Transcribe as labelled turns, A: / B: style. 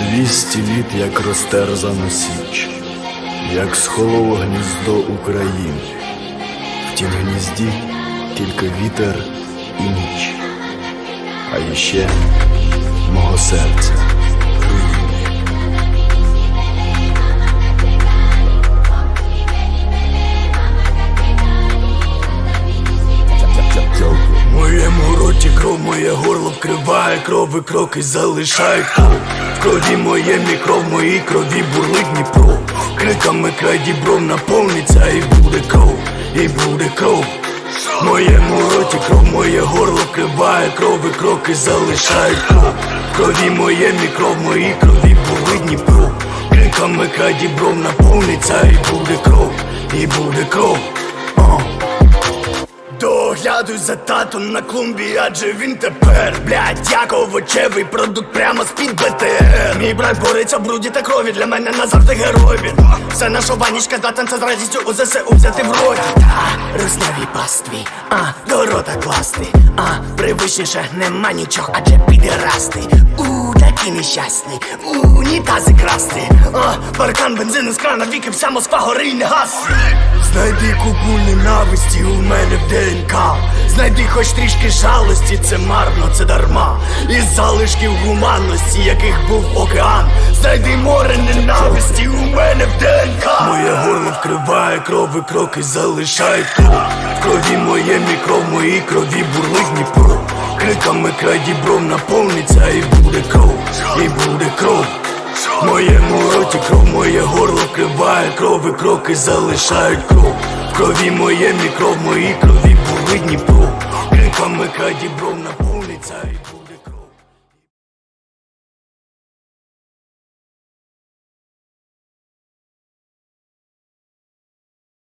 A: Двісті літ, як розтерзано січ, як схололо гніздо України. В тім гнізді тільки вітер і ніч, а іще мого серця руїни. Моєму роті кров, моє горло вкриває кров і кроки залишають кров. В крові моє мікров, в моїй крові бурлить Дніпро. Криками край дібров наповниться і буде кров, і буде кров. Моєму роті кров, моє горло вкриває кров і кроки залишають кров. В крові моє мікров, в моїй крові бурлить Дніпро. Криками край дібров наповниться і буде кров, і буде кров. Доглядуй за татом на клумбі, адже він тепер, блядь, як овочевий продукт прямо з-під БТР. Мій брат бореться в бруді та крові, для мене назавжди герой. Він Все наша ванічка здатен це з радістю у ЗСУ взяти в роті. Та, русневі пастві, а, до рота класти. А, привичніше нема нічого, адже підерасти У, такі нещасні, унітази красти. А, паркан бензину з крана, віки вся Москва гори й не Знайди купу ненависті у Знайди хоч трішки жалості, це марно, це дарма. Із залишків гуманності, яких був океан. Знайди море ненависті у мене в ДНК. Моє горло вкриває кров і кроки залишають кров. В крові моє мікров, в моїй крові бурлить Дніпро. Криками край дібров наповниться і буде кров, і буде кров. Моєму роті кров, моє горло вкриває кров і кроки залишають кров. В крові моє мікров, в моїй крові були Дніпро. Руками Каді на наповниться